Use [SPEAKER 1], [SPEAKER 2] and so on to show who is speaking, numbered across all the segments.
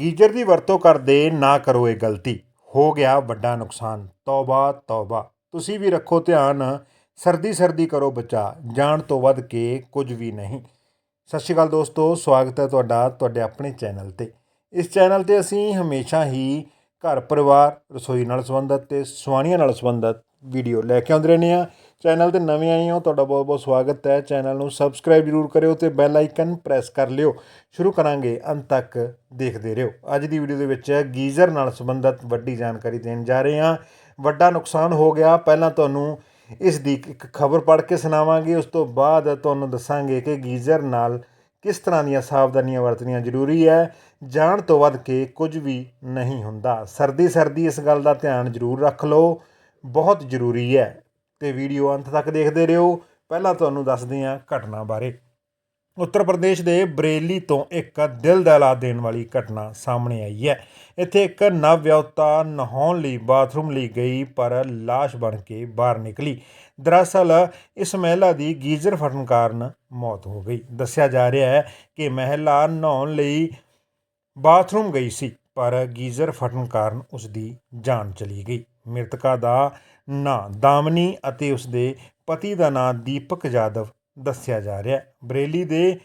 [SPEAKER 1] Geyser ਦੀ ਵਰਤੋਂ ਕਰਦੇ ਨਾ ਕਰੋ ਇਹ ਗਲਤੀ। ਹੋ ਗਿਆ ਵੱਡਾ ਨੁਕਸਾਨ। ਤੌਬਾ ਤੌਬਾ। ਤੁਸੀਂ ਵੀ ਰੱਖੋ ਧਿਆਨ। ਸਰਦੀ ਸਰਦੀ ਕਰੋ ਬਚਾ। ਜਾਣ ਤੋਂ ਵੱਧ ਕੇ ਕੁਝ ਵੀ ਨਹੀਂ। ਸਤਿ ਸ਼੍ਰੀ ਅਕਾਲ ਦੋਸਤੋ। ਸਵਾਗਤ ਹੈ ਤੁਹਾਡਾ, ਤੁਹਾਡੇ ਆਪਣੇ ਚੈਨਲ ਤੇ। ਇਸ ਚੈਨਲ ਤੇ ਅਸੀਂ ਹਮੇਸ਼ਾ ਹੀ ਘਰ ਪਰਿਵਾਰ ਰਸੋਈ ਨਾਲ ਸੰਬੰਧਿਤ ਤੇ ਸੁਆਣੀਆਂ ਨਾਲ ਸੰਬੰਧਿਤ ਵੀਡੀਓ ਲੈ ਕੇ ਆਉਂਦੇ ਰਹਿੰਦੇ ਆ ਚੈਨਲ ਤੇ ਨਵੇਂ ਆਏ ਹੋ, ਤੁਹਾਡਾ ਬਹੁਤ ਬਹੁਤ ਸਵਾਗਤ ਹੈ। ਚੈਨਲ ਨੂੰ ਸਬਸਕ੍ਰਾਈਬ ਜ਼ਰੂਰ ਕਰਿਓ ਤੇ ਬੈਲ ਆਈਕਨ ਪ੍ਰੈਸ ਕਰ ਲਿਓ। ਸ਼ੁਰੂ ਕਰਾਂਗੇ ਅੰਤ ਤੱਕ ਦੇਖਦੇ ਰਹੋ। ਅੱਜ ਦੀ ਵੀਡੀਓ ਦੇ ਵਿੱਚ ਗੀਜ਼ਰ ਨਾਲ ਸੰਬੰਧਿਤ ਵੱਡੀ ਜਾਣਕਾਰੀ ਦੇਣ ਜਾ ਰਹੇ ਹਾਂ। ਵੱਡਾ ਨੁਕਸਾਨ ਹੋ ਗਿਆ। ਪਹਿਲਾਂ ਤੁਹਾਨੂੰ ਇਸ ਦੀ ਇੱਕ ਖਬਰ ਪੜ੍ਹ ਕੇ ਸੁਣਾਵਾਂਗੇ। ਉਸ ਤੋਂ ਬਾਅਦ ਤੁਹਾਨੂੰ ਦੱਸਾਂਗੇ ਕਿ ਗੀਜ਼ਰ ਨਾਲ ਕਿਸ ਤਰ੍ਹਾਂ ਦੀਆਂ ਸਾਵਧਾਨੀਆਂ ਵਰਤਣੀਆਂ ਜ਼ਰੂਰੀ ਹੈ। ਜਾਣ ਤੋਂ ਵੱਧ ਕੇ ਕੁਝ ਵੀ ਨਹੀਂ ਹੁੰਦਾ। ਸਰਦੀ ਸਰਦੀ ਇਸ ਗੱਲ ਦਾ ਧਿਆਨ ਜ਼ਰੂਰ ਰੱਖ ਲਓ। ਬਹੁਤ ਜ਼ਰੂਰੀ ਹੈ। ਤੇ ਵੀਡੀਓ ਅੰਤ ਤੱਕ ਦੇਖਦੇ ਰਹੋ। ਪਹਿਲਾਂ ਤੁਹਾਨੂੰ ਦੱਸਦੇ ਹਾਂ ਘਟਨਾ ਬਾਰੇ। ਉੱਤਰ ਪ੍ਰਦੇਸ਼ ਦੇ ਬਰੇਲੀ ਤੋਂ ਇੱਕ ਦਿਲ ਦਹਿਲਾ ਦੇਣ ਵਾਲੀ ਘਟਨਾ ਸਾਹਮਣੇ ਆਈ ਹੈ। ਇੱਥੇ ਇੱਕ ਨਵਵਿਆਹੁਤਾ ਨਹਾਉਣ ਲਈ ਬਾਥਰੂਮ ਲਈ ਗਈ, ਪਰ লাশ ਬਣ ਕੇ ਬਾਹਰ ਨਿਕਲੀ। ਦਰਅਸਲ ਇਸ ਮਹਿਲਾ ਦੀ ਗੀਜ਼ਰ ਫਟਣ ਕਾਰਨ ਮੌਤ ਹੋ ਗਈ। ਦੱਸਿਆ ਜਾ ਰਿਹਾ ਹੈ ਕਿ ਮਹਿਲਾ ਨਹਾਉਣ ਲਈ ਬਾਥਰੂਮ ਗਈ ਸੀ, ਪਰ ਗੀਜ਼ਰ ਫਟਣ ਕਾਰਨ ਉਸ ਦੀ ਜਾਨ ਚਲੀ ਗਈ। ਮ੍ਰਿਤਕਾ ਦਾ ਨਾਂ ਦਾਮਨੀ ਅਤੇ ਉਸ ਦੇ ਪਤੀ ਦਾ ਨਾਂ ਦੀਪਕ ਜਾਦਵ ਦੱਸਿਆ ਜਾ ਰਿਹਾ ਹੈ। ਬਰੇਲੀ ਦੇ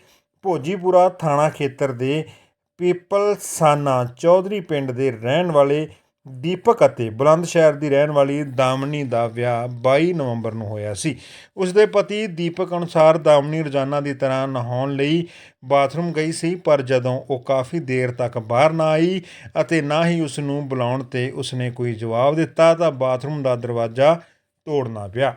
[SPEAKER 1] ਭੋਜੀਪੁਰਾ ਥਾਣਾ ਖੇਤਰ ਦੇ ਪੀਪਲਸਾਨਾ ਚੌਧਰੀ ਪਿੰਡ ਦੇ ਰਹਿਣ ਵਾਲੇ ਦੀਪਕ ਅਤੇ ਬੁਲੰਦ ਸ਼ਹਿਰ ਦੀ ਰਹਿਣ ਵਾਲੀ ਦਾਮਨੀ ਦਾ ਵਿਆਹ 22 ਨਵੰਬਰ ਨੂੰ ਹੋਇਆ ਸੀ। ਉਸ ਦੇ ਪਤੀ ਦੀਪਕ ਅਨੁਸਾਰ ਦਾਮਨੀ ਰੋਜ਼ਾਨਾ ਦੀ ਤਰ੍ਹਾਂ ਨਹਾਉਣ ਲਈ ਬਾਥਰੂਮ ਗਈ ਸੀ, ਪਰ ਜਦੋਂ ਉਹ ਕਾਫੀ ਦੇਰ ਤੱਕ ਬਾਹਰ ਨਾ ਆਈ ਅਤੇ ਨਾ ਹੀ ਉਸ ਨੂੰ ਬੁਲਾਉਣ ਤੇ ਉਸਨੇ ਕੋਈ ਜਵਾਬ ਦਿੱਤਾ ਤਾਂ ਬਾਥਰੂਮ ਦਾ ਦਰਵਾਜ਼ਾ ਤੋੜਨਾ ਪਿਆ।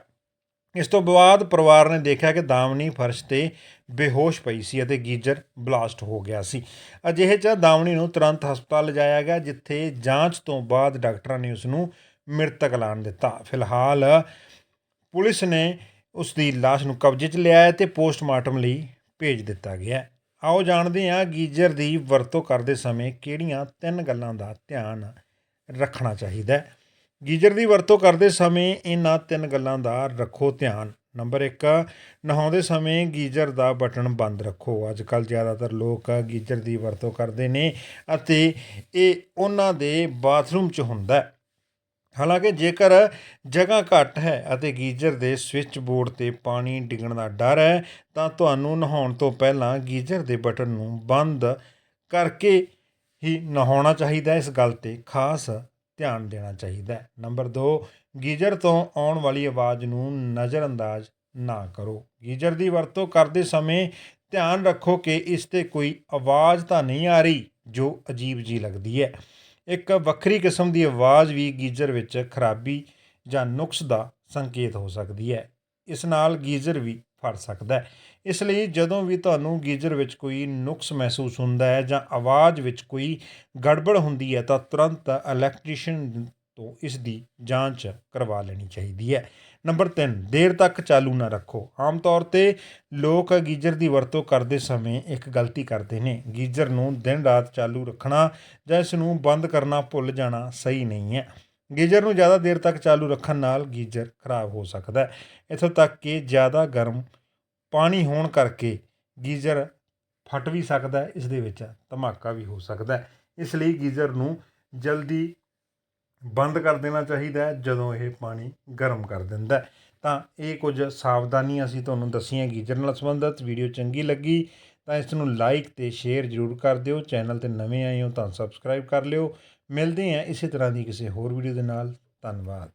[SPEAKER 1] ਇਸ ਤੋਂ ਬਾਅਦ ਪਰਿਵਾਰ ਨੇ ਦੇਖਿਆ ਕਿ ਦਾਮਨੀ ਫਰਸ਼ ਤੇ ਬੇਹੋਸ਼ ਪਈ ਸੀ ਅਤੇ ਗੀਜ਼ਰ ਬਲਾਸਟ ਹੋ ਗਿਆ ਸੀ। ਅਜਿਹੇ 'ਚ ਦਾਮਨੀ ਨੂੰ ਤੁਰੰਤ ਹਸਪਤਾਲ ਲਿਜਾਇਆ ਗਿਆ, ਜਿੱਥੇ ਜਾਂਚ ਤੋਂ ਬਾਅਦ ਡਾਕਟਰਾਂ ਨੇ ਉਸ ਨੂੰ ਮ੍ਰਿਤਕ ਐਲਾਨ ਦਿੱਤਾ। ਫਿਲਹਾਲ ਪੁਲਿਸ ਨੇ ਉਸ ਦੀ ਲਾਸ਼ ਨੂੰ ਕਬਜ਼ੇ 'ਚ ਲਿਆ ਹੈ ਤੇ ਪੋਸਟਮਾਰਟਮ ਲਈ ਭੇਜ ਦਿੱਤਾ ਗਿਆ। ਹੈ ਆਓ ਜਾਣਦੇ ਹਾਂ ਗੀਜ਼ਰ ਦੀ ਵਰਤੋਂ ਕਰਦੇ ਸਮੇਂ ਕਿਹੜੀਆਂ ਤਿੰਨ ਗੱਲਾਂ ਦਾ ਧਿਆਨ ਰੱਖਣਾ ਚਾਹੀਦਾ ਹੈ। ਗੀਜ਼ਰ ਦੀ ਵਰਤੋਂ ਕਰਦੇ ਸਮੇਂ ਇਹਨਾਂ ਤਿੰਨ ਗੱਲਾਂ ਦਾ ਰੱਖੋ ਧਿਆਨ। ਨੰਬਰ 1 ਨਹਾਉਂਦੇ ਸਮੇਂ ਗੀਜ਼ਰ ਦਾ ਬਟਨ ਬੰਦ ਰੱਖੋ। ਅੱਜ ਕੱਲ ਜ਼ਿਆਦਾਤਰ ਲੋਕ ਗੀਜ਼ਰ ਦੀ ਵਰਤੋਂ ਕਰਦੇ ਨੇ ਅਤੇ ਇਹ ਉਹਨਾਂ ਦੇ ਬਾਥਰੂਮ 'ਚ ਹੁੰਦਾ ਹੈ। ਹਾਲਾਂਕਿ ਜੇਕਰ ਜਗ੍ਹਾ ਘੱਟ ਹੈ ਅਤੇ ਗੀਜ਼ਰ ਦੇ ਸਵਿਚ ਬੋਰਡ ਤੇ ਪਾਣੀ ਡਿੱਗਣ ਦਾ ਡਰ ਹੈ, ਤਾਂ ਤੁਹਾਨੂੰ ਨਹਾਉਣ ਤੋਂ ਪਹਿਲਾਂ ਗੀਜ਼ਰ ਦੇ ਬਟਨ ਨੂੰ ਬੰਦ ਕਰਕੇ ਹੀ ਨਹਾਉਣਾ ਚਾਹੀਦਾ ਇਸ ਗੱਲ ਤੇ, ਖਾਸ ਧਿਆਨ ਦੇਣਾ ਚਾਹੀਦਾ ਹੈ। ਨੰਬਰ 2 ਗੀਜ਼ਰ ਤੋਂ ਆਉਣ ਵਾਲੀ ਆਵਾਜ਼ ਨੂੰ ਨਜ਼ਰਅੰਦਾਜ਼ ਨਾ ਕਰੋ। ਗੀਜ਼ਰ ਦੀ ਵਰਤੋਂ ਕਰਦੇ ਸਮੇਂ ਧਿਆਨ ਰੱਖੋ ਕਿ ਇਸ ਤੇ ਕੋਈ ਆਵਾਜ਼ ਤਾਂ ਨਹੀਂ ਆ ਰਹੀ, ਜੋ ਅਜੀਬ ਜੀ ਲੱਗਦੀ ਹੈ। ਇੱਕ ਵੱਖਰੀ ਕਿਸਮ ਦੀ ਆਵਾਜ਼ ਵੀ ਗੀਜ਼ਰ ਵਿੱਚ ਖਰਾਬੀ ਜਾਂ ਨੁਕਸ ਦਾ ਸੰਕੇਤ ਹੋ ਸਕਦੀ ਹੈ। ਇਸ ਨਾਲ ਗੀਜ਼ਰ ਵੀ ਫੜ ਸਕਦਾ ਹੈ। ਇਸ ਲਈ ਜਦੋਂ ਵੀ ਤੁਹਾਨੂੰ ਗੀਜ਼ਰ ਵਿੱਚ ਕੋਈ ਨੁਕਸ ਮਹਿਸੂਸ ਹੁੰਦਾ ਹੈ ਜਾਂ ਆਵਾਜ਼ ਵਿੱਚ ਕੋਈ ਗੜਬੜ ਹੁੰਦੀ ਹੈ, ਤਾਂ ਤੁਰੰਤ ਇਲੈਕਟ੍ਰੀਸ਼ੀਅਨ ਤੋਂ ਇਸ ਦੀ ਜਾਂਚ ਕਰਵਾ ਲੈਣੀ ਚਾਹੀਦੀ ਹੈ। ਨੰਬਰ 3 ਦੇਰ ਤੱਕ ਚਾਲੂ ਨਾ ਰੱਖੋ। ਆਮ ਤੌਰ ਤੇ ਲੋਕ ਗੀਜ਼ਰ ਦੀ ਵਰਤੋਂ ਕਰਦੇ ਸਮੇਂ ਇੱਕ ਗਲਤੀ ਕਰਦੇ ਨੇ। ਗੀਜ਼ਰ ਨੂੰ ਦਿਨ ਰਾਤ ਚਾਲੂ ਰੱਖਣਾ ਜਾਂ ਇਸ ਨੂੰ ਬੰਦ ਕਰਨਾ ਭੁੱਲ ਜਾਣਾ ਸਹੀ ਨਹੀਂ ਹੈ। ਗੀਜ਼ਰ ਨੂੰ ਜ਼ਿਆਦਾ ਦੇਰ ਤੱਕ ਚਾਲੂ ਰੱਖਣ ਨਾਲ ਗੀਜ਼ਰ ਖਰਾਬ ਹੋ ਸਕਦਾ ਹੈ। ਇੱਥੋਂ ਤੱਕ ਕਿ ਜ਼ਿਆਦਾ ਗਰਮ ਪਾਣੀ ਹੋਣ ਕਰਕੇ ਗੀਜ਼ਰ ਫਟ ਵੀ ਸਕਦਾ ਹੈ, ਇਸ ਦੇ ਵਿੱਚ ਧਮਾਕਾ ਵੀ ਹੋ ਸਕਦਾ ਹੈ। ਇਸ ਲਈ ਗੀਜ਼ਰ ਨੂੰ ਜਲਦੀ ਬੰਦ ਕਰ ਦੇਣਾ ਚਾਹੀਦਾ ਹੈ, ਜਦੋਂ ਇਹ ਪਾਣੀ ਗਰਮ ਕਰ ਦਿੰਦਾ ਤਾਂ ਇਹ ਕੁਝ ਸਾਵਧਾਨੀਆਂ ਅਸੀਂ ਤੁਹਾਨੂੰ ਦੱਸੀਆਂ ਗੀਜ਼ਰ ਨਾਲ ਸੰਬੰਧਿਤ, ਵੀਡੀਓ ਚੰਗੀ ਲੱਗੀ ਤਾਂ ਇਸ ਨੂੰ ਲਾਈਕ ਤੇ ਸ਼ੇਅਰ ਜ਼ਰੂਰ ਕਰ ਦਿਓ। ਚੈਨਲ ਤੇ ਨਵੇਂ ਆਏ ਹੋ ਤਾਂ ਸਬਸਕ੍ਰਾਈਬ ਕਰ ਲਿਓ। ਮਿਲਦੇ ਹਾਂ ਇਸੇ ਤਰ੍ਹਾਂ ਦੀ ਕਿਸੇ ਹੋਰ ਵੀਡੀਓ ਦੇ ਨਾਲ। ਧੰਨਵਾਦ।